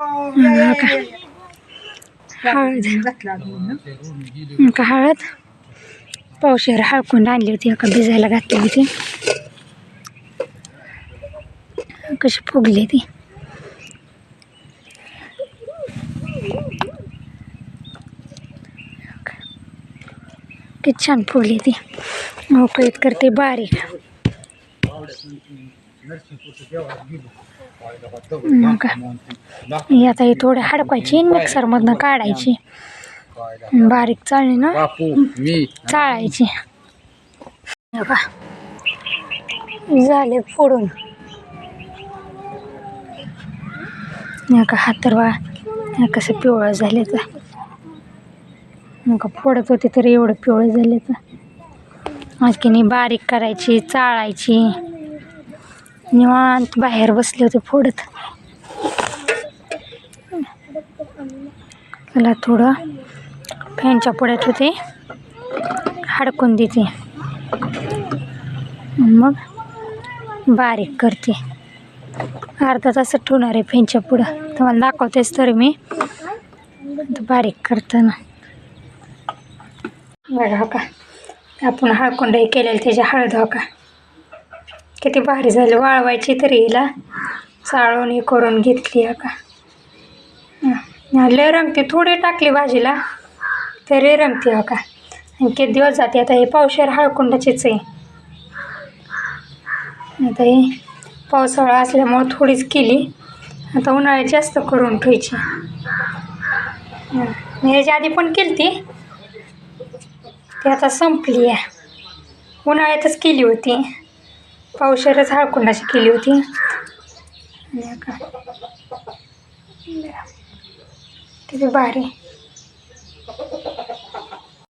हा हळद. का हळद? पावशेर हळकून आणली होती का भिजायला घातली होती. कशी फुगली ती. किती छान फुगली ती. मोकळीत करते बारीक. ही आता ही थोडी हडकवायची मिक्सरमधनं काढायची. बारीक चाळणी ना? चाळायची. का झाले फोडून. हो का हातरवा हे कसं पिवळं झाले तर हो का फोडत होते तर एवढं पिवळं झाले तर आणखीन बारीक करायची चाळायची. निवांत बाहेर बसले होते फोडत. त्याला थोडं फॅनच्या पुढ्यात होते. हडकून देते. मग बारीक करते. अर्धा तास ठेवणार आहे फॅनच्या पुढं. तुम्हाला दाखवतेच तर मी. बारीक करताना. बघा हो का? आपण हळकुंडही केलेलं त्याच्या हळद हो का? किती भारी झाली वाळवायची तरी हिला. चाळून हे करून घेतली का लय रंगते थोडी टाकली भाजीला तरी रंगते हो का आणि किती दिवस जाते आता हे पावशेर हळकुंडाचीच आहे. आता हे पावसाळा असल्यामुळं थोडीच केली. आता उन्हाळ्यात जास्त करून ठेवायची. हं. मी ह्याच्या आधी पण केली ती ती आता संपली आहे. उन्हाळ्यातच केली होती. पावशेरच हळकुंडाची केली होती? आणि का? किती भारी.